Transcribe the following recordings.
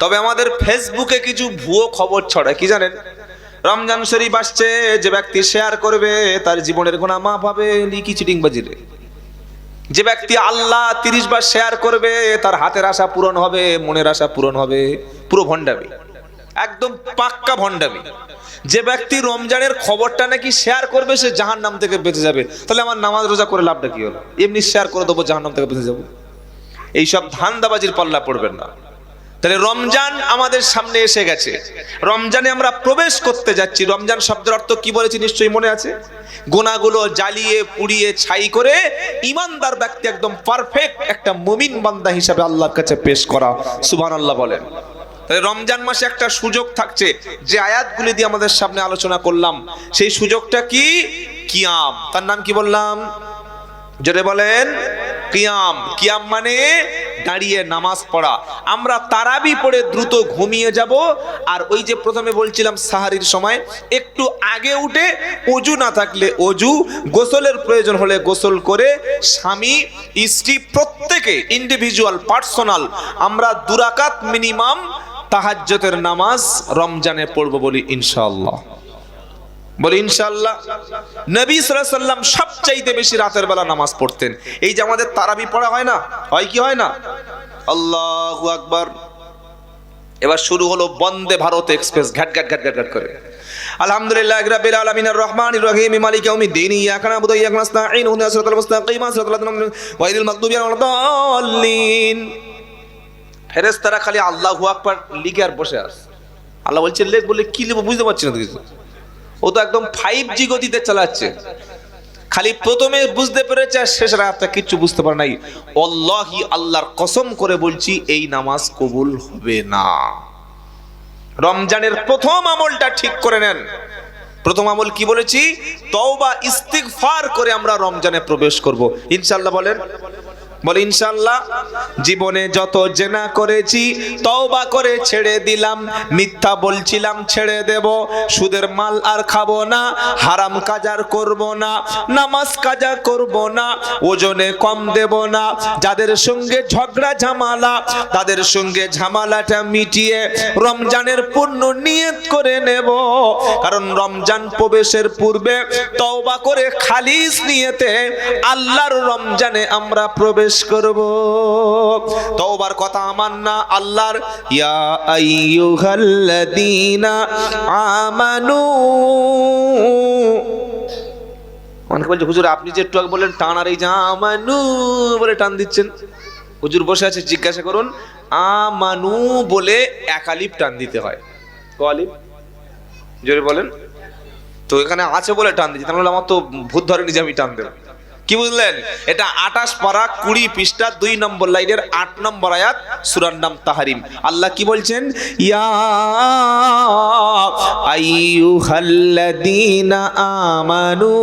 তবে আমাদের ফেসবুকে কিছু ভুয়ো খবর ছড়ায়, কি জানেন? রমজান শরীফ আসছে, যে ব্যক্তি শেয়ার করবে, তার জীবনের গোনা মা পাবে লিকি চিটিং বাজিরে যে ব্যক্তি আল্লাহ তিরিশ বার শেয়ার করবে, তার হাতের আশা পূরণ হবে, মনের আশা পূরণ হবে, পুরো ভণ্ডামি। একদম পাক্কা ভণ্ডামি। যে ব্যক্তি রমজানের খবরটা নাকি শেয়ার করবে, সে জাহান নাম থেকে বেঁচে যাবে। তাহলে আমার নামাজ রোজা করে লাভটা কি হলো? এমনি শেয়ার করে দেবো জাহান নাম থেকে বেঁচে যাব। এইসব ধান্দাবাজির পাল্লা পড়বেন না। তাহলে রমজান আমাদের সামনে এসে গেছে। রমজানে আমরা প্রবেশ করতে যাচ্ছি। রমজান শব্দের অর্থ কি বলেছি নিশ্চয়ই মনে আছে? গোনাগুলো জ্বালিয়ে, পুড়িয়ে, ছাই করে ইমানদার ব্যক্তি একদম পারফেক্ট একটা মুমিন বান্দা হিসাবে আল্লাহর কাছে পেশ করা। সুবহান আল্লাহ বলেন। তাহলে রমজান মাসে একটা সুযোগ থাকছে। যে আয়াতগুলি দিয়ে আমাদের সামনে আলোচনা করলাম, সেই সুযোগটা কি? কিয়াম। তার নাম কি বললাম? জোরে বলেন, কিয়াম। কিয়াম মানে দাঁড়িয়ে নামাজ পড়া। আমরা তারাবি পড়ে দ্রুত ঘুমিয়ে যাব। আর ওই যে প্রথমে বলছিলাম সাহারির সময়, একটু আগে উঠে অজু না থাকলে অজু, গোসলের প্রয়োজন হলে গোসল করে স্বামী, স্ত্রী প্রত্যেকে ইন্ডিভিজুয়াল পার্সোনাল আমরা দুরাকাত মিনিমাম তাহাজ্জতের নামাজ রমজানে পড়ব বলি ইনশাআল্লাহ। বলি ইনশাল্লাহ নবী সাল্লাম সবচাইতে বেশি রাতের বেলা নামাজ পড়তেন। এই যে আমাদের তারাবি পড়া হয় না? হয় কি হয় না? আল্লাহু আকবার। এবার শুরু হলো বন্দে ভারত এক্সপ্রেস, ঘাট ঘাট ঘাট ঘাট করে। আলহামদুলিল্লাহ মালিক ফেরেশতারা খালি লিখে আর বসে আল্লাহ বলছে, লেখ বলে কি লিখব বুঝতে পারছি না কিছু। ও তো একদম ফাইভ জি গতিতে চালাচ্ছে। খালি প্রথমে বুঝতে পেরেছে আর শেষ রাতটা কিচ্ছু বুঝতে পারে নাই। অল্লাহি আল্লাহর কসম করে বলছি, এই নামাজ কবুল হবে না। রমজানের প্রথম আমলটা ঠিক করে নেন। প্রথম আমল কি বলেছি? তওবা, ইস্তিগফার করে আমরা রমজানে প্রবেশ করব। ইনশাআল্লাহ বলেন বলে ইনশাল্লাহ জীবনে যত জেনা করেছি, তওবা করে ছেড়ে দিলাম, মিথ্যা বলছিলাম, ছেড়ে দেব। সুদের মাল আর খাব না, হারাম কাজার করব না, নামাজ কাজা করব না, ওজনে কম দেব না। যাদের সঙ্গে ঝগড়া ঝামালা, তাদের সঙ্গে ঝামালাটা মিটিয়ে রমজানের পূর্ণ নিয়ত করে নেব। কারণ রমজান প্রবেশের পূর্বে তওবা করে খালিস নিয়েতে আল্লাহর রমজানে আমরা প্রবেশ করব। তওবার কথা আমার না, আল্লাহর। ইয়া আইয়ুহাল্লাযীনা আমানু। অনেকে বলছে, হুজুর, আপনি যে একটু বললেন টান আর এই যে আমানু বলে টান দিচ্ছেন। হুজুর বসে আছে, জিজ্ঞাসা করুন, আমানু বলে একালিপ টান দিতে হয়। কলিপ জোরে বলেন। তো এখানে আছে বলে টান দিচ্ছি, তাহলে আমার তো ভূত ধরেনি যে আমি টান দেবো। কি বুঝলেন? এটা আটাশ পারা কুড়ি পৃষ্ঠা, দুই নম্বর লাইনের আট নম্বর আয়াত, সুরার নাম তাহারিম। আল্লাহ কি বলছেন? ইয়া আমানু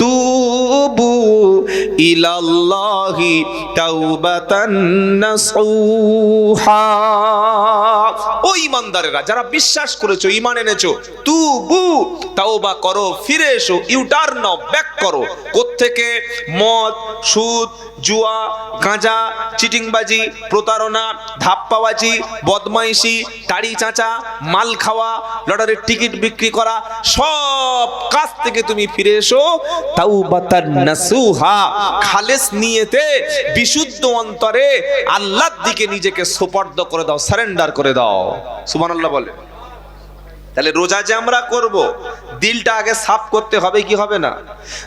তুবু ইলাল্লাহি তাওবাতান নাসুহা ও ইমানদারেরা, যারা বিশ্বাস করেছ ইমান এনেছো, তুবু, তাওবা করো, ফিরে এসো ইউটার নাও ব্যাক করো। কোত্থেকে মদ, সুদ, জুয়া, গাঁজা, চিটিংবাজি, প্রতারণা, ধাপ্পাবাজি, বদমাইশি টাড়ি চাঁচা, মাল খাওয়া, লটারির টিকিট বিক্রি করা, সব কাজ থেকে তুমি ফিরে এসো। তাওবাতান নাসুহা, খালেস নিয়েতে, বিশুদ্ধ অন্তরে আল্লাহর দিকে নিজেকে সোপর্দ করে দাও, সারেন্ডার করে দাও। সুবহানাল্লাহ বলে। তাহলে রোজা যে আমরা করব, দিলটা আগে সাফ করতে হবে, কি হবে না?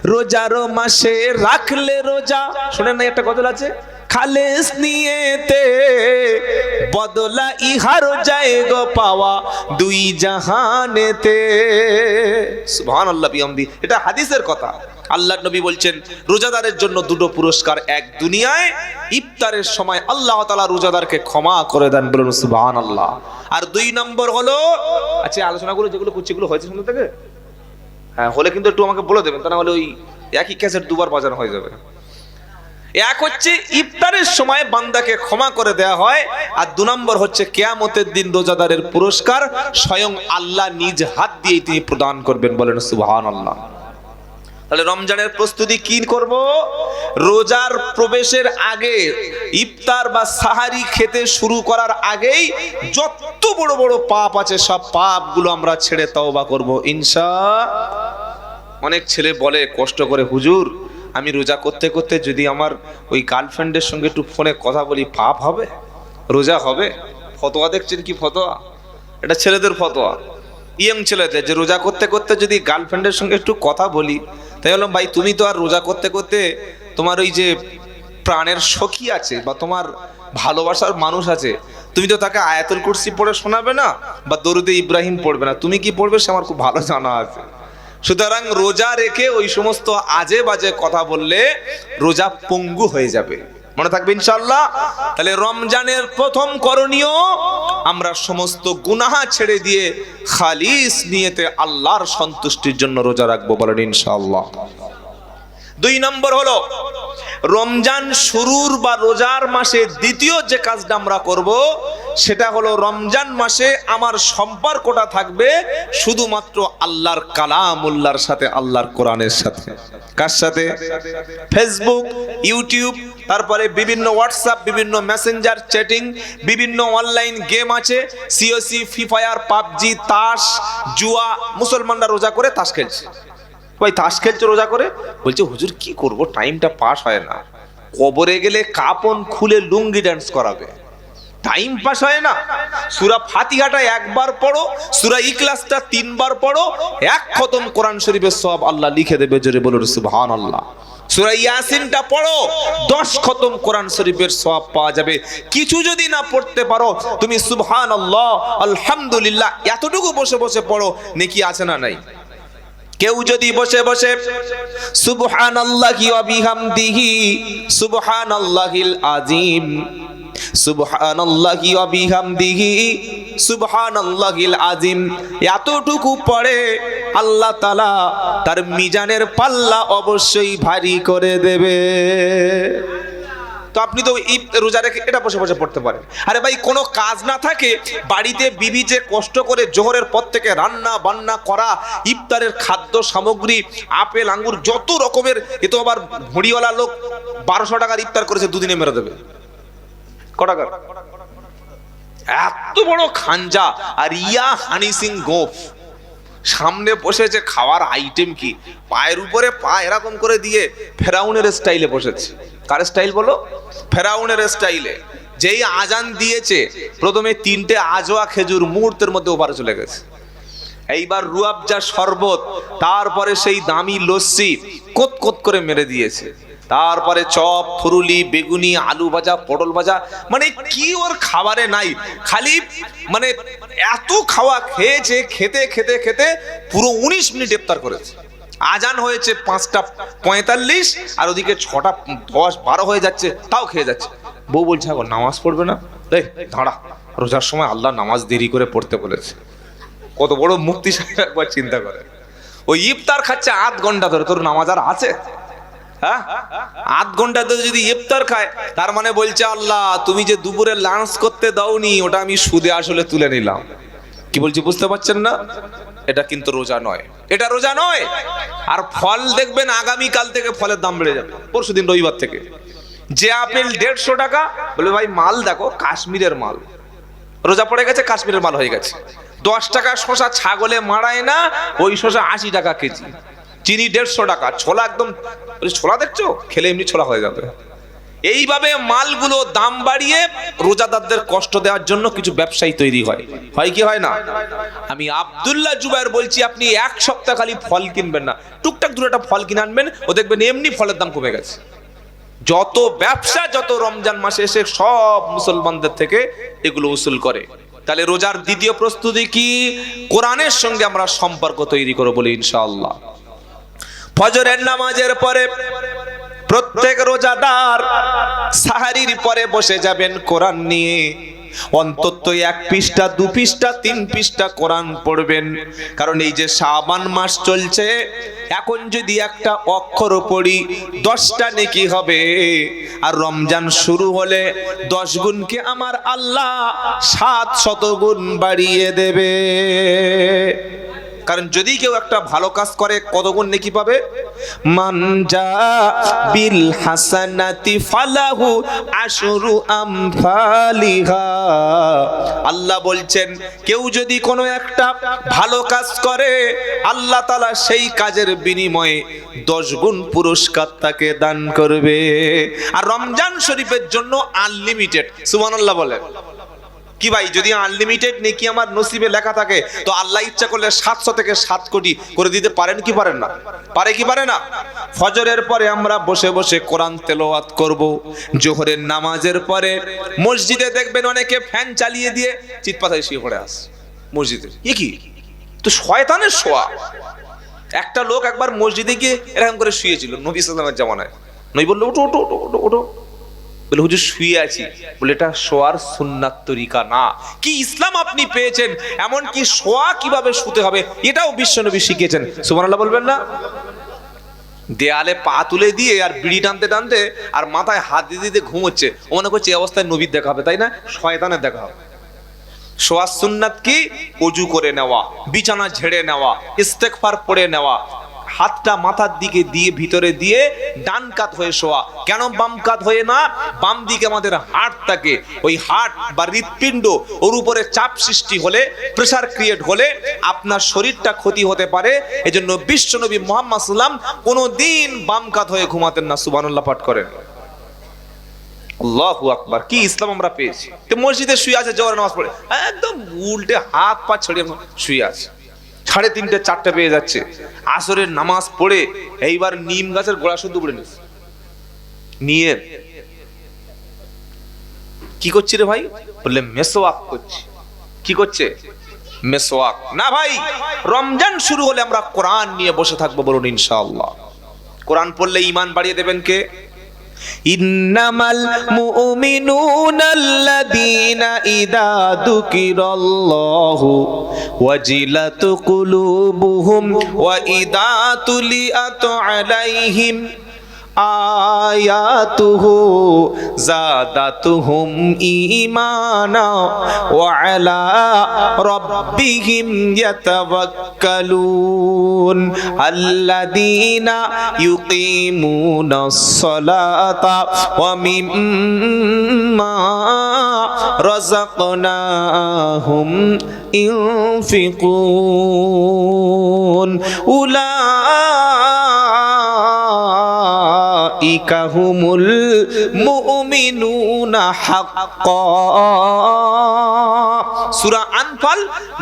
রোজারো মাসে রাখলে রোজা, শোনেন না একটা গজল আছে? খালেস নিয়েতে বদলা ইহার যায় গো পাওয়া দুই জাহানেতে। সুবহানাল্লাহ বিহামদি, এটা হাদিসের কথা। আল্লাহ নবী বলছেন, রোজাদারের জন্য দুটো পুরস্কার এক দুনিয়ায়, ইফতারের সময় আল্লাহ তাআলা রোজাদারকে ক্ষমা করে দেন বলুন সুবহানাল্লাহ। আর দুই নম্বর হলো আচ্ছা আলোচনাগুলো যেগুলো করছি, এগুলো হয়েছে শুনতে থেকে হ্যাঁ হলে কিন্তু একটু আমাকে বলে দেবেন, তা না হলে ওই একই ক্যাসেট দুবার বাজানো হয়ে যাবে। এক হচ্ছে ইফতারের সময় বান্দাকে ক্ষমা করে দেয়া হয়, আর দু নম্বর হচ্ছে কেয়ামতের দিন রোজাদারের পুরস্কার স্বয়ং আল্লাহ নিজ হাত দিয়ে তিনি প্রদান করবেন বলেন সুবহান আল্লাহ তাহলে রমজানের প্রস্তুতি কি করব? রোজার প্রবেশের আগে ইফতার বা সাহারি খেতে শুরু করার আগেই যত বড় বড় পাপ আছে, সব পাপগুলো আমরা ছেড়ে তওবা করব। ইনশা অনেক ছেলে বলে কষ্ট করে, হুজুর আমি রোজা করতে করতে যদি আমার ওই গার্লফ্রেন্ডের সঙ্গে একটু ফোনে কথা বলি, পাপ হবে? রোজা হবে? ফতোয়া দেখছেন কি ফতোয়া? এটা ছেলেদের ফতোয়া। ইয়ং ছেলেদের, যে রোজা করতে করতে যদি গার্লফ্রেন্ডের সঙ্গে একটু কথা বলি, তাই বললাম, ভাই, তুমি তো আর রোজা করতে করতে তোমার ওই যে প্রাণের সখী আছে বা তোমার ভালোবাসার মানুষ আছে, তুমি তো তাকে আয়াতুল কুরসি পড়ে শোনাবে না বা দরুদে ইব্রাহিম পড়বে না? তুমি কি পড়বে সে আমার খুব ভালো জানা আছে। সুতরাং রোজা রেখে ওই সমস্ত আজে বাজে কথা বললে রোজা পঙ্গু হয়ে যাবে। মনে থাকবে ইনশাল্লাহ তাহলে রমজানের প্রথম করণীয়, আমরা সমস্ত গুনাহা ছেড়ে দিয়ে খালিস নিয়েতে আল্লাহর সন্তুষ্টির জন্য রোজা রাখব বলেন ইনশাল্লাহ দুই নম্বর হলো রমজান শুরুর বা রোজার মাসে দ্বিতীয় যে কাজটা আমরা করব, সেটা হলো রমজান মাসে আমার সম্পর্কটা থাকবে শুধুমাত্র আল্লাহর কালামুল্লাহর সাথে, আল্লাহর কোরআনের সাথে। কার সাথে? ফেসবুক ইউটিউব তারপরে বিভিন্ন হোয়াটসঅ্যাপ বিভিন্ন মেসেঞ্জার চ্যাটিং বিভিন্ন অনলাইন গেম আছে সিওসি ফ্রি ফায়ার পাবজি, তাস, জুয়া, মুসলমানরা রোজা করে তাস খেলছে। ভাই তাস খেলছে রোজা করে? বলছে, হুজুর, কি করব? টাইমটা পাস হয় না। কবরে গেলে কাপন খুলে লুঙ্গি ড্যান্স করাবে। টাইম পাস হয় না। সুরা ফাতিহাটা একবার পড়ো, সুরা ইকলাসটা তিনবার পড়ো, এক খতম কোরআন শরীফের সব আল্লাহ লিখে দেবে, জোরে বলুন সুবহান আল্লাহ সুরা ইয়াসিনটা পড়ো, দশ খতম কোরআন শরীফের সব পাওয়া যাবে। কিছু যদি না পড়তে পারো, তুমি সুবহান আল্লাহ আলহামদুলিল্লাহ, এতটুকু বসে বসে পড়ো, নেকি আছে না নাই? কেউ যদি বসে বসে, সুবহানাল্লাহি ওয়া বিহামদিহি, সুবহানাল্লাহিল আযীম, সুবহানাল্লাহি ওয়া বিহামদিহি, সুবহানাল্লাহিল আযীম। এতটুকু পড়ে আল্লাহ তাআলা তার মিজানের পাল্লা অবশ্যই ভারী করে দেবে। তো আপনি তো ঈদ রোজা রেখে এটা বসে বসে পড়তে পারেন। আরে ভাই, কোনো কাজ না থাকে, বাড়িতে বিবি যে কষ্ট করে জোহরের পর থেকে রান্না বান্না করা, ইফতারের খাদ্য সামগ্রী, আপেল, আঙ্গুর, যত রকমের, এ তো আবার ভুড়িওয়ালা লোক বারোশো টাকার ইফতার করেছে, দুদিনে মেরে দেবে। ক টাকার? এত বড় খাঞ্জা। আর ইয়া হানি সিং গোফ। সামনে বসেছে, খাওয়ার আইটেম কি? পায়ের উপরে পা এরকম করে দিয়ে ফেরাউনের স্টাইলে বসেছে। কার স্টাইল বলো? ফেরাউনের স্টাইলে যেই আজান দিয়েছে, প্রথমে তিনটে আজোয়া খেজুর মুহূর্তের মধ্যে ওপারে চলে গেছে। এইবার রুয়াবজা শরবত, তারপরে সেই দামি লস্যি কোত কোত করে মেরে দিয়েছে। তারপরে চপ, ফুরুলি, বেগুনি, আলু ভাজা, পটল ভাজা মানে কি ওর খাবারে নাই। খালি মানে এত খাওয়া খেয়েছে, খেতে খেতে খেতে পুরো উনিশ মিনিট ইফতার করেছে। আজান হয়েছে পাঁচটা পঁয়তাল্লিশ, আর ওদিকে ছটা দশ বারো হয়ে যাচ্ছে, তাও খেয়ে যাচ্ছে। বউ বলছে এখন নামাজ পড়বে না? রে দাঁড়া, রোজার সময় আল্লাহ নামাজ দেরি করে পড়তে বলেছে। কত বড় মুক্তি একবার চিন্তা করে। ওই ইফতার খাচ্ছে আধ ঘণ্টা ধরে, তোর নামাজ আর আছে? হ্যাঁ? আধ ঘণ্টা ধরে যদি ইফতার খায়, তার মানে বলছে আল্লাহ, তুমি যে দুপুরে লাঞ্চ করতে দাওনি, ওটা আমি সুদে আসলে তুলে নিলাম। কি বলছি, বুঝতে পারছেন না? এটা কিন্তু রোজা নয়। এটা রোজা নয়। আর ফল দেখবেন আগামী কাল থেকে ফলের দাম বেড়ে যাবে। পরশু দিন রবিবার থেকে। যে আপেল দেড়শো টাকা, বলে ভাই মাল দেখো, কাশ্মীরের মাল। রোজা পড়ে গেছে, কাশ্মীরের মাল হয়ে গেছে। দশ টাকা শশা ছাগলে মারায় না, ওই শশা আশি টাকা কেজি। চিনি দেড়শো টাকা, ছোলা একদম ছোলা দেখছ? খেলে এমনি ছোলা হয়ে যাবে। এইভাবে মালগুলো দাম বাড়িয়ে রোজাদারদের কষ্ট দেওয়ার জন্য কিছু ব্যবসায়ী তৈরি হয়। হয় কি হয় না? আমি আব্দুল্লাহ জুবাইর বলছি, আপনি এক সপ্তাহ খালি ফল কিনবেন না। টুকটাক দূরে একটা ফল কিনে আনবেন, ও দেখবেন এমনি ফলের দাম কমে গেছে। যত ব্যবসা, যত রমজান মাসে এসে সব মুসলমানদের থেকে এগুলো উসুল করে। তাহলে রোজার দ্বিতীয় প্রস্তুতি কি? কোরআনের সঙ্গে আমরা সম্পর্ক তৈরি করব বলি ইনশাআল্লাহ। ফজরের নামাজের পরে প্রত্যেক রোজাদার সাহারির পরে বসে যাবেন কোরআন নিয়ে। অন্তত এক পৃষ্ঠা, দু পৃষ্ঠা, তিন পৃষ্ঠা কোরআন পড়বেন। কারণ এই যে শাবান মাস চলছে, এখন যদি একটা অক্ষর পড়ি, দশটা নেকি হবে। আর রমজান শুরু হলে দশ গুণকে আমার আল্লাহ সাত শত গুণ বাড়িয়ে দেবে। কারণ যদি কেউ একটা ভালো কাজ করে কত গুণ নেকি পাবে? মানজা বিল হাসানাতি ফালাহু আশরু আমসালিহা আল্লাহ বলছেন, কেউ যদি কোনো একটা ভালো কাজ করে, আল্লাহ তাআলা সেই কাজের বিনিময়ে দশ গুণ পুরস্কার তাকে দান করবে। আর রমজান শরীফের জন্য আনলিমিটেড সুবহানাল্লাহ বলেন। কি ভাই, যদি আনলিমিটেড নেকি আমার নসিবে লেখা থাকে, তো আল্লাহ ইচ্ছা করলে সাতশো থেকে সাত কোটি করে দিতে পারেন কি পারেন না? পারে কি পারে না? ফজরের পরে আমরা বসে বসে কোরআন তেলাওয়াত করব, জোহরের নামাজের পরে মসজিদে দেখবেন অনেকে ফ্যান চালিয়ে দিয়ে চিৎপাতায় শুয়ে পড়ে আস মসজিদে। এ কি? তো শয়তানের শোয়া। একটা লোক একবার মসজিদে গিয়ে এরকম করে শুয়েছিল, নবী সাল্লামের জামানায়। নবী বলল ওঠো ওঠো ওঠো ওঠো। বলে, হুজুর, শুয়ে আছি। বলে, এটা শোয়ার সুন্নাত তরিকা না। কি ইসলাম আপনি পেয়েছেন এমন কি শোয়া কীভাবে শুতে হবে, এটাও বিশ্বনবী শিখিয়েছেন। সুবহানাল্লাহ বলবেন না? দেয়ালে পা তুলে দিয়ে আর বিড়ি টানতে টানতে আর মাথায় হাত দিতে দিতে ঘুমোচ্ছে। ও মনে করছে এই অবস্থায় নবীর দেখা হবে, তাই না? শয়তানের দেখা হবে। শোয়ার সুন্নাত কি? অজু করে নেওয়া, বিছানা ঝেড়ে নেওয়া ইস্তেকফার পড়ে নেওয়া। হাতটা মাথার দিকে দিয়ে, ভিতরে দিয়ে ডান কাত হয়ে শোয়া। কেন বাম কাত হয়ে না? বাম দিকে আমাদের হার্ট থাকে ওই হার্ট বা হৃৎপিণ্ড, ওর উপরে চাপ সৃষ্টি হলে প্রেশার ক্রিয়েট হলে আপনার শরীরটা ক্ষতি হতে পারে। এজন্য বিশ্বনবী মোহাম্মদ সাল্লাম কোনো দিন বাম কাত হয়ে ঘুমাতেন না, সুবহানাল্লাহ, পাঠ করেন। আল্লাহু আকবার, কি ইসলাম আমরা পেয়েছি। তো মসজিদে শুয়ে আছে জোহর নামাজ পড়ে, একদম উল্টে হাত পা ছড়িয়ে শুয়ে আছে। সাড়ে তিনটে, চারটে পেয়ে যাচ্ছে। আসরের নামাজ পড়ে এইবার নিম গাছের গোড়া শুদ্ধ পড়ে নিস নিয়ে কি করছি রে ভাই? বললে, মেসোয়াক করছি। কি করছে? মেসোয়াক। না ভাই, রমজান শুরু হলে আমরা কোরআন নিয়ে বসে থাকব বলুন ইনশাআল্লাহ। কোরআন পড়লে ইমান বাড়িয়ে দেবেন কে? ইন্নামাল মুমিনুনাল্লাযীনা ইযা যুকিরাল্লাহু ওয়াজিলাত কুলুবুহুম ওয়া ইযা তুলিয়াত আলাইহিম আয়াতুহু জাদাতুহুম ঈমানা ওয়া আলা রাব্বিহিম ইয়াতাওয়াক্কালুন আল্লাযীনা ইউকিমুনাস সালাতা ওয়া মিম্মা রাযাকনাহুম ইউনফিকুন উলা ইকাহুমুল মুমিনুনা হাক্ক সূরা আনফাল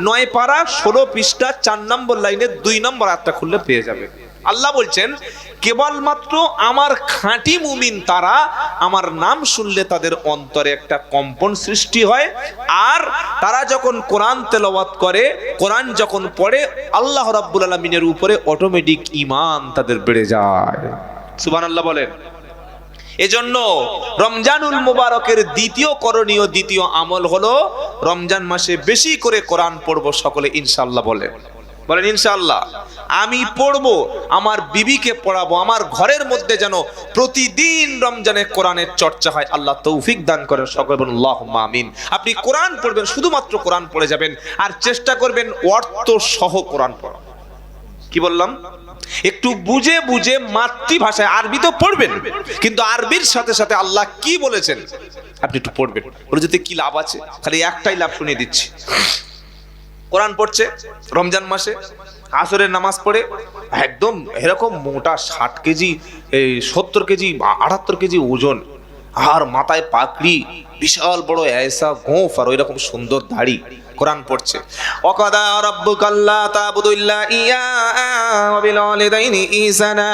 নয় পারা 16 পৃষ্ঠা 4 নম্বর লাইনে 2 নম্বর আটটা খুললে পেয়ে যাবে। আল্লাহ বলছেন, কেবলমাত্র আমার খাঁটি মুমিন তারা আমার নাম শুনলে তাদের অন্তরে একটা কম্পন সৃষ্টি হয়, আর তারা যখন কোরআন তেলাওয়াত করে, কোরআন যখন পড়ে, আল্লাহ রাব্বুল আলমিনের উপরে অটোমেটিক ইমান তাদের বেড়ে যায়। সুবহানাল্লাহ বলেন। এজন্য রমজানুল মুবারকের দ্বিতীয় করণীয়, দ্বিতীয় আমল হলো রমজান মাসে বেশি করে কোরআন পড়ব সকলে ইনশাল্লাহ বলেন। বলেন ইনশাল্লাহ আমি পড়ব, আমার বিবিকে পড়াবো, আমার ঘরের মধ্যে যেন প্রতিদিন রমজানে কোরআনের চর্চা হয়, আল্লাহ তৌফিক দান করেন সকল আল্লাহ আমিন। আপনি কোরআন পড়বেন, শুধুমাত্র কোরআন পড়ে যাবেন, আর চেষ্টা করবেন অর্থ সহ কোরআন পড়া কি বললাম? একটু বুঝে বুঝে মাতৃভাষায় আরবি তো পড়বেন। কিন্তু আরবির সাথে সাথে আল্লাহ কি বলেছেন, আপনি একটু পড়বেন। বলে যদি কি লাভ আছে, খালি একটাই লাভ শুনিয়ে দিচ্ছি। কোরআন পড়ছে, রমজান মাসে, আসরের নামাজ পড়ে, একদম এরকম মোটা ষাট কেজি, এই সত্তর কেজি বা আটাত্তর কেজি ওজন। আর মাথায় পাকড়ি বিশাল বড় এসা গোফ আর ওই রকম সুন্দর দাড়ি। কোরআন পড়ছে অকাদা রাব্বুকাল্লা তাবুদু ইল্লা ইয়া ওয়া বিল ওয়ালিদাইনি ইহসানা,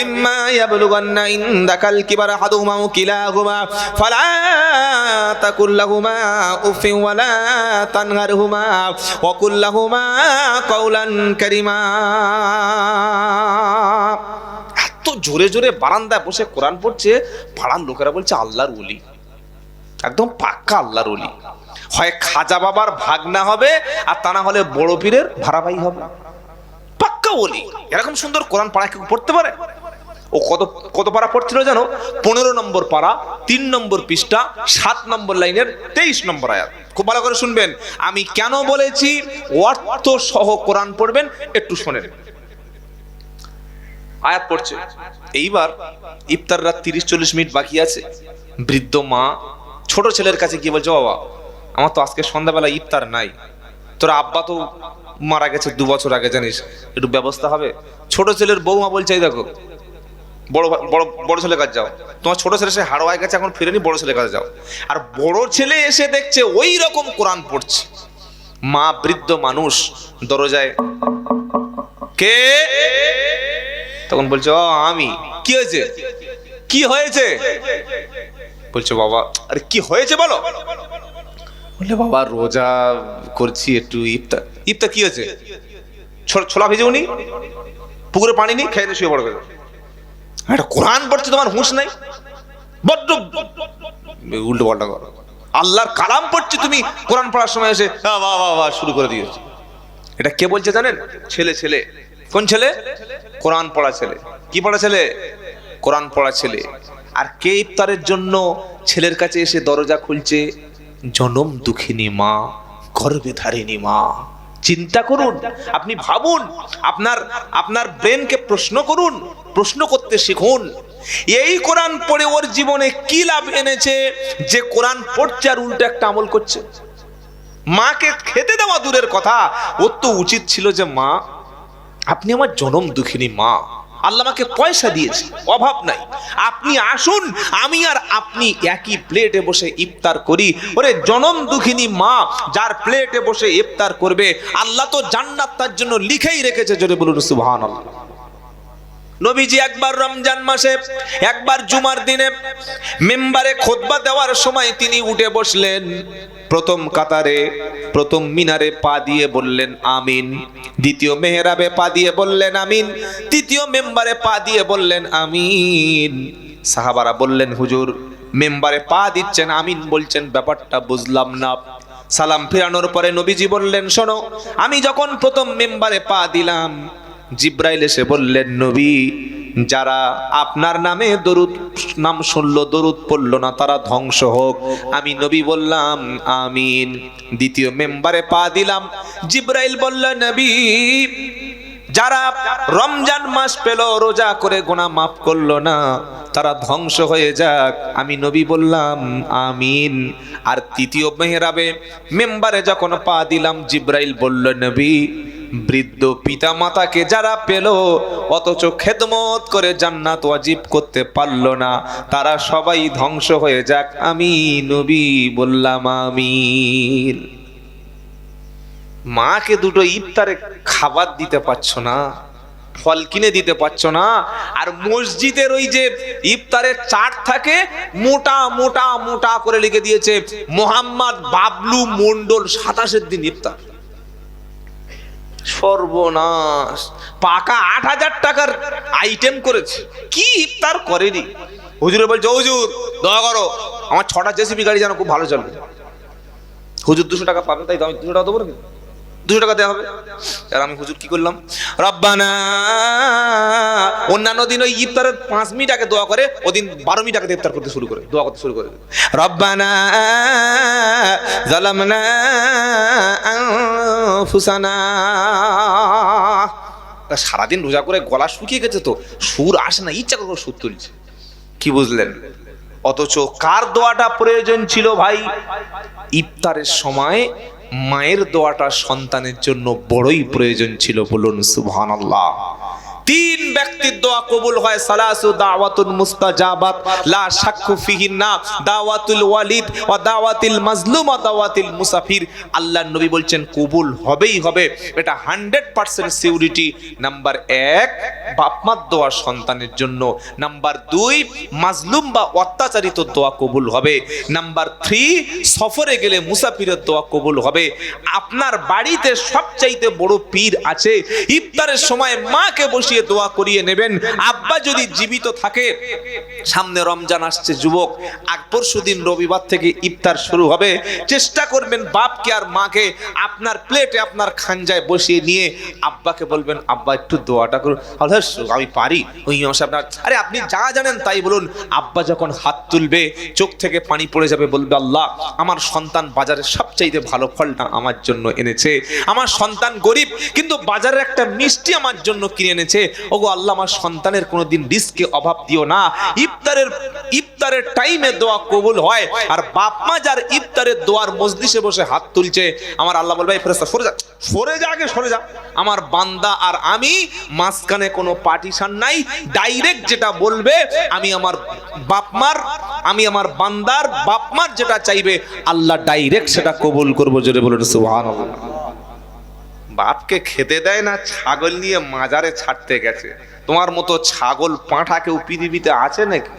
ইম্মা ইয়াবলুগান্না ইনদাকাল কিবারা আহাদুহুমা আও কিলাহুমা, ফালা তাকুল লাহুমা উফিন ওয়া লা তানহারহুমা, ওয়া কুল লাহুমা কাওলান কারীমা। জোরে জোরে বারান্দায় বসে কোরআন পড়ছে, পাড়ার লোকেরা বলছে, আল্লাহর ওলি। একদম পাক্কা আল্লাহর ওলি। হয় খাজা বাবার ভাগনা হবে, আর তা না হলে বড় পীরের ভাড়াভাই হবে। পাক্কা অলি এরকম সুন্দর কোরআন পাড়া কেউ পড়তে পারে? ও কত কত পারা পড়ছিল জানো? পনেরো নম্বর পারা তিন নম্বর পৃষ্ঠা, সাত নম্বর লাইনের তেইশ নম্বর আয়াত। খুব ভালো করে শুনবেন। আমি কেন বলেছি? অর্থ সহ কোরআন পড়বেন, একটু শোনেন আয়াত পড়ছে। এইবার ইফতার রাত তিরিশ চল্লিশ মিনিট বাকি আছে। বৃদ্ধ মা ছোট ছেলের কাছে কি বলছে, বাবা, আমার তো আজকে সন্ধ্যাবেলা ইফতার নাই। তোর আব্বা তো মারা গেছে দু বছর আগে, জানিস। একটু ব্যবস্থা হবে? ছোট ছেলের বৌমা বলছে দেখো, বড় বড় বড় ছেলের কাছে যাও। তোমার ছোট ছেলে সে হাড়োয়ায় গেছে, এখন ফিরেনি, বড় ছেলের কাছে যাও। আর বড় ছেলে এসে দেখছে, ওই রকম কোরআন পড়ছে। মা বৃদ্ধ মানুষ দরজায়, কে? তখন বলছে, ও, আমি। কি হয়েছে? কি হয়েছে? বলছে, বাবা, আরে, কি হয়েছে বলো? বললে, বাবা, রোজা করছি একটু ইফতার। ইফতার কি হয়েছে? ছোলা ভেজে উনি? পুকুরে পানি নেই? খেয়ে শুয়ে পড়বে একটা কোরআন পড়ছে, তোমার হুঁশ নাই? বড্ড উল্টো পাল্টা করো। আল্লাহর কালাম পড়ছে, তুমি কোরআন পড়ার সময় এসে হ্যাঁ বাহ বাহ বাহ, শুরু করে দিয়েছে। এটা কে বলছে জানেন? ছেলে ছেলে। কোন ছেলে? কোরআন পড়া ছেলে। কি পড়া ছেলে? কোরআন পড়া ছেলে। আর কে ইফতারের জন্য ছেলের কাছে এসে দরজা খুলছে? জনম দুঃখিনী মা গর্ভে ধারিণী মা। চিন্তা করুন, আপনি ভাবুন, আপনার আপনার ব্রেনকে প্রশ্ন করুন, প্রশ্ন করতে শিখুন। এই কোরআন পড়ে ওর জীবনে কি লাভ এনেছে? যে কোরআন পড়ছে আর উল্টো একটা আমল করছে। মাকে খেতে দেওয়া দূরের কথা। ওর তো উচিত ছিল যে মা আপনি আমার জনম দুঃখিনী মা। আল্লাহ আমাকে পয়সা দিয়েছে, অভাব নাই। আপনি আসুন, আমি আর আপনি একই প্লেটে বসে ইফতার করি। ওরে জনম দুঃখিনী মা, যার প্লেটে বসে ইফতার করবে, আল্লাহ তো জান্নাত তার জন্য লিখেই রেখেছে, জোরে বলুন সুবহানাল্লাহ। নবীজি একবার রমজান মাসে, একবার জুমার দিনে মেম্বারে খোদবা দেওয়ার সময় তিনি উঠে বসলেন। প্রথম কাতারে, প্রথম মিনারে পা দিয়ে বললেন, আমিন। দ্বিতীয় মেহরাবে পা দিয়ে বললেন, আমিন। তৃতীয় মেম্বারে পা দিয়ে বললেন, আমিন। সাহাবারা বললেন, হুজুর, মেম্বারে পা দিচ্ছেন, আমিন বলছেন, ব্যাপারটা বুঝলাম না। সালাম ফেরানোর পরে নবীজি বললেন, শোনো, আমি যখন প্রথম মেম্বারে পা দিলাম জিব্রাইল এসে বললেন, নবী, যারা আপনার নামে দরুদ, নাম শুনলো, দরুদ পড়ল না, তারা ধ্বংস হোক। আমি নবী বললাম, আমিন। দ্বিতীয় মেম্বারে পা দিলাম। জিব্রাইল বলল, নবী, যারা রমজান মাস পেল, রোজা করে গোনা মাফ করল না, তারা ধ্বংস হয়ে যাক। আমি নবী বললাম, আমিন। আর তৃতীয় মেহরাবে মেম্বারে যখন পা দিলাম, জিব্রাইল বলল, নবী বৃদ্ধ পিতা মাতাকে যারা পেল, অথচ খেদমত করে জান্নাত ওয়াজিব করতে পারল না, তারা সবাই ধ্বংস হয়ে যাক। আমি নবী বললাম, আমিন। মাকে দুটো ইফতারে খাবার দিতে পারছ না, ফল কিনে দিতে পারছ না, আর মসজিদের ওই যে ইফতারের চাট থাকে, মোটা মোটা মোটা করে লিখে দিয়েছে, মোহাম্মদ বাবলু মন্ডল সাতাশের দিন ইফতার। সর্বনাশ। পাকা আট হাজার টাকার আইটেম করেছে। কি ইফতার করেনি? হুজুরে বলছে, হুজুর, দয়া করো, আমার ছটা জেসিবি গাড়ি যেন খুব ভালো চলবে হুজুর দুশো টাকা পাবে, তাই তো আমি দুশো টাকা দেবো নাকি? দুশো টাকা দেওয়া হবে। আর আমি হুজুর কি করলাম? রব্বানা, অন্যান্য দিন ওই ইফতারের পাঁচ মিনিট আগে দোয়া করে, ওদিন বারো মিনিট আগে ইফতার করতে শুরু করে, দোয়া করতে শুরু করে রব্বানা, জালামনা আনফুসানা। সারাদিন রোজা করে গলা শুকিয়ে গেছে তো, সুর আসে না, ইচ্ছা করে সুর তুলছে। কি বুঝলেন? অথচ কার দোয়াটা প্রয়োজন ছিল ভাই? ইফতারের সময় মায়ের দোয়াটা সন্তানের জন্য বড়ই প্রয়োজন ছিল বলুন সুবহানাল্লাহ। তিন ব্যক্তির দোয়া কবুল হয়, সালাসু দাওয়াতুল মুস্তাজাবাত, লা শাক্কু ফিহিন্না, দাওয়াতুল ওয়ালিদ ওয়া দাওয়াতিল মাজলুম ওয়া দাওয়াতিল মুসাফির। আল্লাহর নবী বলছেন, কবুল হবেই হবে। এটা 100% সিউরিটি। নাম্বার 1 বাপমার দোয়া সন্তানের জন্য। নাম্বার 2 মাজলুম বা অত্যাচারিত দোয়া কবুল হবে। নাম্বার 3 সফরে গেলে মুসাফিরের দোয়া কবুল হবে। আপনার বাড়িতে সবচাইতে বড় পীর আছে। ইফতারের সময় মাকে বসিয়ে দিয়ে দোয়া করিয়ে নেবেন। আব্বা যদি জীবিত থাকে, সামনে রমজান আসছে, যুবক, আগ পরশু দিন রবিবার থেকে ইফতার শুরু হবে। চেষ্টা করবেন বাপকে আর মাকে আপনার প্লেটে আপনার খাঞ্জায় বসিয়ে নিয়ে আব্বাকে বলবেন, আব্বা, একটু দোয়াটা করুন। আমি পারি। ওই সাহেব আরে, আপনি যা জানেন তাই বলুন। আব্বা যখন হাত তুলবে, চোখ থেকে পানি পড়ে যাবে, বলবে, আল্লাহ, আমার সন্তান বাজারে সবচাইতে ভালো ফলটা আমার জন্য এনেছে। আমার সন্তান গরিব, কিন্তু বাজারের একটা মিষ্টি আমার জন্য কিনে এনেছে। ওগো আল্লাহ আমার সন্তানের কোনোদিন রিস্কে অভাব দিও না। ইফতারের ইফতারের টাইমে দোয়া কবুল হয়। আর বাপ মা যার ইফতারের দোয়ার মজলিসে বসে হাত তুলছে, আমার আল্লাহ বলবে, এই ফেরেশতা, সরে যা সরে যা আগে, সরে যা। আমার বান্দা আর আমি মাঝখানে কোনো পার্টিশন নাই। ডাইরেক্ট যেটা বলবে, আমি আমার বাপমার আমি আমার বান্দার বাপমার যেটা চাইবে, আল্লাহ ডাইরেক্ট সেটা কবুল করব, জোরে বলুন, সুবহানাল্লাহ। বাপকে খেতে দেয় না, ছাগল নিয়ে মাজারে ছাড়তে গেছে। তোমার মতো ছাগল পাঁঠা কেউ পৃথিবীতে আছে নাকি?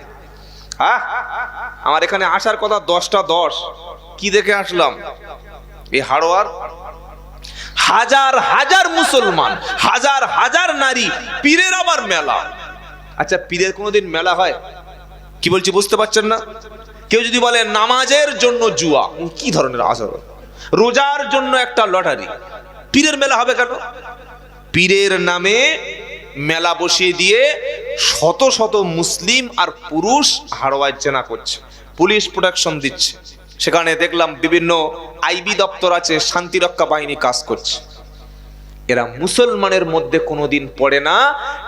হ্যাঁ আমার এখানে আসার কথা দশটা দশ। কি দেখে আসলাম? এই হাড়োয়ার? হাজার হাজার মুসলমান, হাজার হাজার নারী, পীরের আবার মেলা। আচ্ছা পীরের কোনোদিন মেলা হয়? কি বলছি বুঝতে পারছেন না? কেউ যদি বলে, নামাজের জন্য জুয়া কি ধরনের আচরণ? রোজার জন্য একটা লটারি। পীরের মেলা হবে কেন? পীরের নামে মেলা বসিয়ে দিয়ে শত শত মুসলিম আর পুরুষ হাড়োয়ায় চেনা করছে, পুলিশ প্রোটেকশন দিচ্ছে। সেখানে দেখলাম বিভিন্ন আইবি দপ্তর আছে, শান্তিরক্ষা বাহিনী কাজ করছে। এরা মুসলমানের মধ্যে কোনোদিন পড়ে না,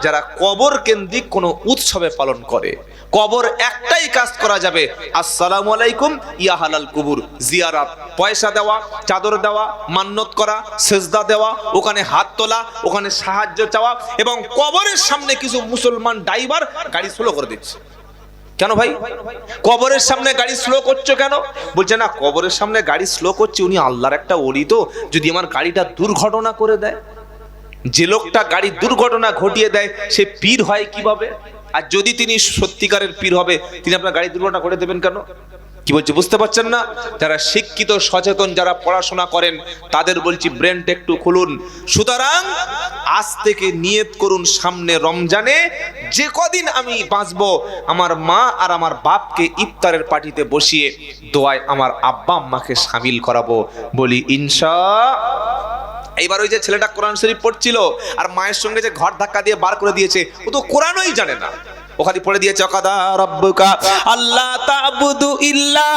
যারা কবর কেন্দ্রিক কোনো উৎসবে পালন করে। কবর একটাই কাজ করা যাবে, আসসালামু আলাইকুম, ইয়া হালাল কুবুর। জিয়ারাত, পয়সা দেওয়া, চাদর দেওয়া, মান্নত করা, সেজদা দেওয়া, ওখানে হাত তোলা, ওখানে সাহায্য চাওয়া, এবং কবরের সামনে কিছু মুসলমান ড্রাইভার গাড়ি স্লো করে দিচ্ছে। কেন ভাই? কবরের সামনে গাড়ি স্লো করছ কেন? বলছে, না, কবরের সামনে গাড়ি স্লো করছে, উনি আল্লাহর একটা অলি তো, যদি আমার গাড়িটা দুর্ঘটনা করে দেয়। যে লোকটা গাড়ি দুর্ঘটনা ঘটিয়ে দেয়, সে পীর হয় কীভাবে? আর যদি তিনি সত্যিকারের পীর হবে, তিনি আপনার গাড়ি দুর্ঘটনা করে দেবেন কেন? কি বলছি, বুঝতে পারছেন না? যারা শিক্ষিত, সচেতন, যারা পড়াশোনা করেন, তাদের বলছি ব্রেনটা একটু খুলুন। সুতরাং আজ থেকে নিয়ত করুন, সামনে রমজানে যে কদিন আমি বাঁচবো, আমার মা আর আমার বাপকে ইফতারের পার্টিতে বসিয়ে দোয়ায় আমার আব্বা আম্মাকে সামিল করাবো। বলি, ইনশা এইবার ওই যে ছেলেটা কোরআন শরীফ পড়ছিল, আর মায়ের সঙ্গে যে ঘর ধাক্কা দিয়ে বার করে দিয়েছে, ও তো কোরআনই জানে না। ওখানে পড়ে দিয়েছে অকাদা রব্বুকা। আল্লাহ তাবুদু ইল্লা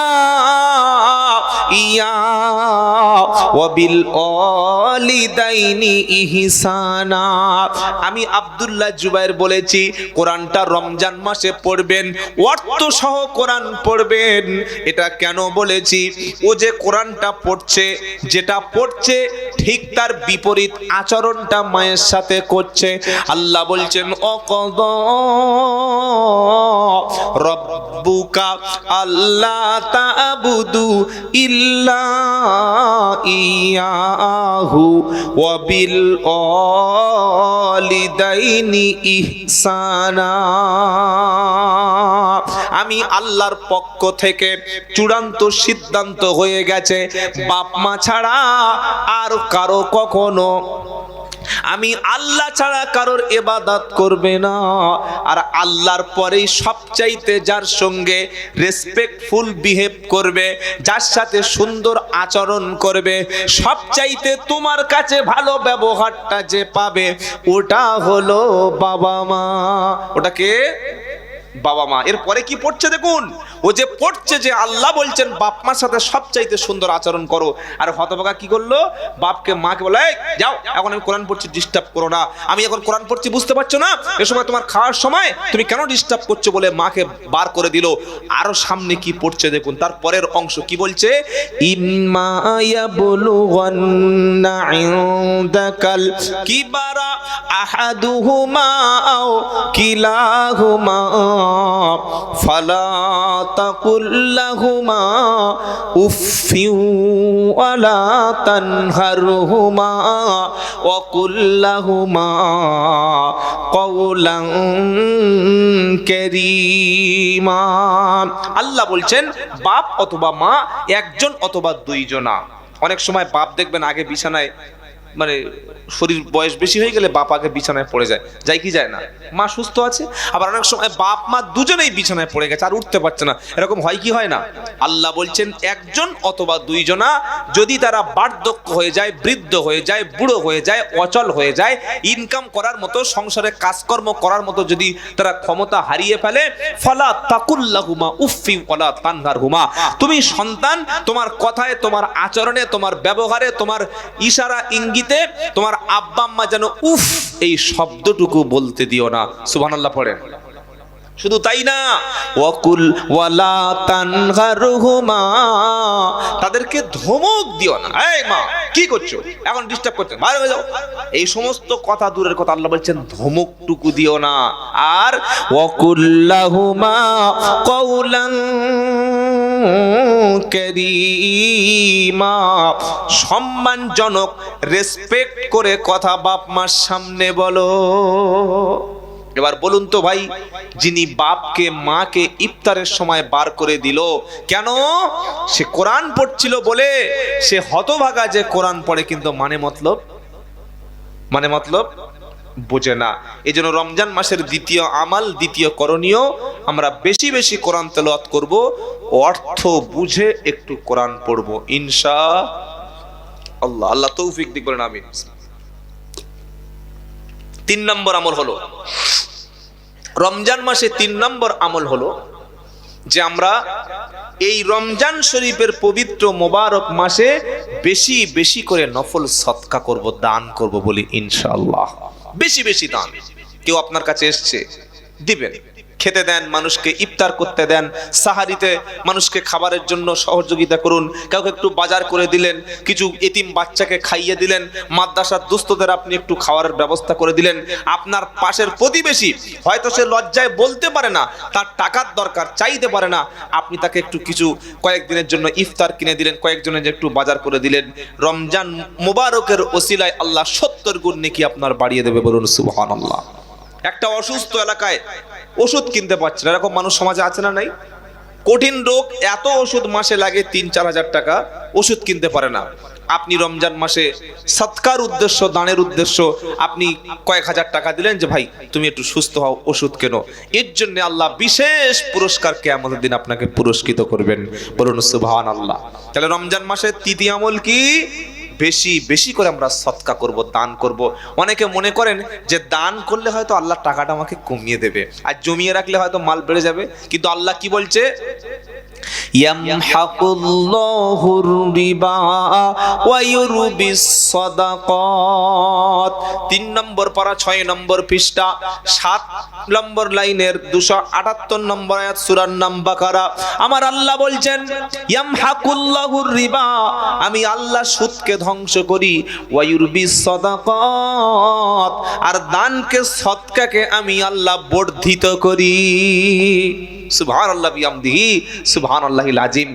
ইয়া ওয়া বিল ওয়ালিদাইনি ইহসানা। আমি আব্দুল্লাহ জুবাইর বলেছি, কোরআনটা রমজান মাসে পড়বেন, অর্থ সহ কোরআন পড়বেন। এটা কেন বলেছি? ও যে কোরআনটা পড়ছে, যেটা পড়ছে ঠিক তার বিপরীত আচরণটা মায়ের সাথে করছে। আল্লাহ বলছেন, অকদ রব্বুকা আল্লাহ তাবুদু ইল্লা ইয়াহু ওয়া বিল ওয়ালিদাইনি ইহসানা। আমি আল্লাহর পক্ষ থেকে চূড়ান্ত সিদ্ধান্ত হয়ে গেছে, বাপ মা ছাড়া আর কারও কখনো। আমি আল্লাহ ছাড়া কারোর এবাদাত করবে না। আর আল্লাহর পরেই সবচাইতে যার সঙ্গে রেসপেক্টফুল বিহেভ করবে, যার সাথে সুন্দর আচরণ করবে, সবচাইতে তোমার কাছে ভালো ব্যবহারটা যে পাবে, ওটা হলো বাবা মা। ওটাকে বাবা মা। এরপরে কি পড়ছে দেখুন? ও যে পড়ছে যে আল্লাহ বলছেন বাপ মার সাথে সবচাইতে সুন্দর আচরণ করো। আর হতভাগা কি করল? বাপকে মাকে বলে "এই, যাও এখন আমি কোরআন পড়ছি ডিস্টার্ব করো না। আমি এখন কোরআন পড়ছি বুঝতে পারছ না? এ সময় তোমার খাওয়ার সময় তুমি কেন ডিস্টার্ব করছ বলে মাকে বার করে দিল? আরও সামনে কি পড়ছে দেখুন তার পরের অংশ কি বলছে? ইম্মা ইয়াবলুগান্না ইনদাকাল কিবারা আহাদুহুমা আও কিলাহুমা ফালা তাকুল লাহুমা উফিউ ওয়ালা তানহারহুমা ওয়া কুল লাহুমা কওলান কারীমা। আল্লাহ বলছেন, বাপ অথবা মা, একজন অথবা দুইজনা। অনেক সময় বাপ দেখবেন আগে বিছানায় মানে শরীর বয়স বেশি হয়ে গেলে বাপ আগে বিছানায় পড়ে যায়। যায় কি যায় না? মা সুস্থ আছে, আবার অনেক সময় বাপ, মা দুজনেই বিছানায় পড়ে গেছে, আর উঠতে পারছে না। এরকম হয় কি হয় না? আল্লাহ বলছেন, একজন অথবা দুইজনা যদি তারা বার্ধক্য হয়ে যায়, বৃদ্ধ হয়ে যায়, বুড়ো হয়ে যায়, অচল হয়ে যায় ইনকাম করার মতো, সংসারে কাজকর্ম করার মতো যদি তারা ক্ষমতা হারিয়ে ফেলে, ফলা তাকুল্লাহুমা উফি ফলা ওয়ালা তানহারহুমা। তুমি সন্তান, তোমার কথায়, তোমার আচরণে, তোমার ব্যবহারে, তোমার ইশারা, ইঙ্গিতে তোমার আব্বা আম্মা যেন উফ এই শব্দটুকু বলতে দিও না। সুবহানাল্লাহ পড়েন। শুধু তাই না, ওয়াকুল ওয়ালা তানহারহুমা, তাদেরকে ধমক দিও না। এই মা, কি করছ? এখন ডিস্টার্ব করছ বাইরে হয়ে যাও। এই সমস্ত কথা দূরের কথা আল্লাহ বলছেন, ধমকটুকু দিও না। আর ওয়াকুল্লাহুমা কওলান কারীমা, সম্মানজনক রেসপেক্ট করে কথা বাপ মার সামনে বলো। এবার বলুন তো ভাই, যিনি বাপকে, মাকে ইফতারের সময় বার করে দিল, কেন? সে কোরআন পড়ছিল বলে, সে হতভাগা যে কোরআন পড়ে, কিন্তু মানে মতলব? মানে মতলব? বোঝে না। এই জন্য রমজান মাসের দ্বিতীয় আমাল, দ্বিতীয় করণীয় আমরা বেশি বেশি কোরআন তেলাওয়াত করব। অর্থ বুঝে একটু কোরআন পড়ব ইনশা আল্লাহ আল্লাহ তৌফিক দিক বলেন, আমিন। তিন নম্বর আমল হলো, রমজান মাসে তিন নম্বর আমল হলো যে আমরা এই রমজান শরীফের পবিত্র মোবারক মাসে বেশি বেশি করে নফল সৎকা করব, দান করব বলি, ইনশাআল্লাহ। বেশি বেশি দান। কেউ আপনার কাছে এসছে দিবেন। খেতে দেন, মানুষকে ইফতার করতে দেন, সাহারিতে মানুষকে খাবারের জন্য সহযোগিতা করুন। কাউকে একটু বাজার করে দিলেন, কিছু এতিম বাচ্চাকে খাইয়ে দিলেন, মাদ্রাসার দুস্থদের আপনি একটু খাওয়ার ব্যবস্থা করে দিলেন। আপনার পাশের প্রতিবেশী, হয়তো সে লজ্জায় বলতে পারে না, তার টাকার দরকার, চাইতে পারে না। আপনি তাকে একটু কিছু কয়েকদিনের জন্য ইফতার কিনে দিলেন, কয়েকজনের যে একটু বাজার করে দিলেন। রমজান মোবারকের ওসিলায় আল্লাহ সত্তর গুণ নাকি আপনার বাড়িয়ে দেবে বলুন, সুবহানাল্লাহ। একটা অসুস্থ এলাকায় ওষুধ কিনতে পারছে না। এরকম মানুষ সমাজে আছে না নাই? কঠিন রোগ, এত ওষুধ মাসে লাগে তিন, চার হাজার টাকা, ওষুধ কিনতে পারে না। আপনি রমজান মাসে সৎকার উদ্দেশ্য, দানের উদ্দেশ্য আপনি কয়েক হাজার টাকা দিলেন যে, ভাই, তুমি একটু সুস্থ হও, ওষুধ কেন। এর জন্য আল্লাহ বিশেষ পুরস্কার কে আমাদের দিন আপনাকে পুরস্কৃত করবেন। বলুন সুবহান আল্লাহ তাহলে রমজান মাসে তৃতীয় আমল কি? বেশি বেশি করে আমরা সৎকা করব, দান করব। অনেকে মনে করেন যে দান করলে হয়তো আল্লাহ টাকাটা আমাকে কমিয়ে দেবে। আর জমিয়ে রাখলে হয়তো মাল বেড়ে যাবে। কিন্তু আল্লাহ কি বলছে? ইয়ামহাকুল্লাহুর রিবা ওয়া ইউরবিস সাদাকাত। তিন নম্বর পারা, ছয় নম্বর পৃষ্ঠা, সাত নম্বর লাইনের দুশো আটাত্তর নম্বর আয়াত সুরার নাম বাকারা। আমার আল্লাহ বলছেন ইয়ামহাকুল্লাহুর রিবা, আমি আল্লাহ সুদকে ধ্বংস করি। ওয়া ইউরবিস সাদাকাত, আর দানকে সৎকাকে আমি আল্লাহ বর্ধিত করি। সুবহান আল্লাহ বিয়ামদিহি সুবহান আল্লাহিল আজিম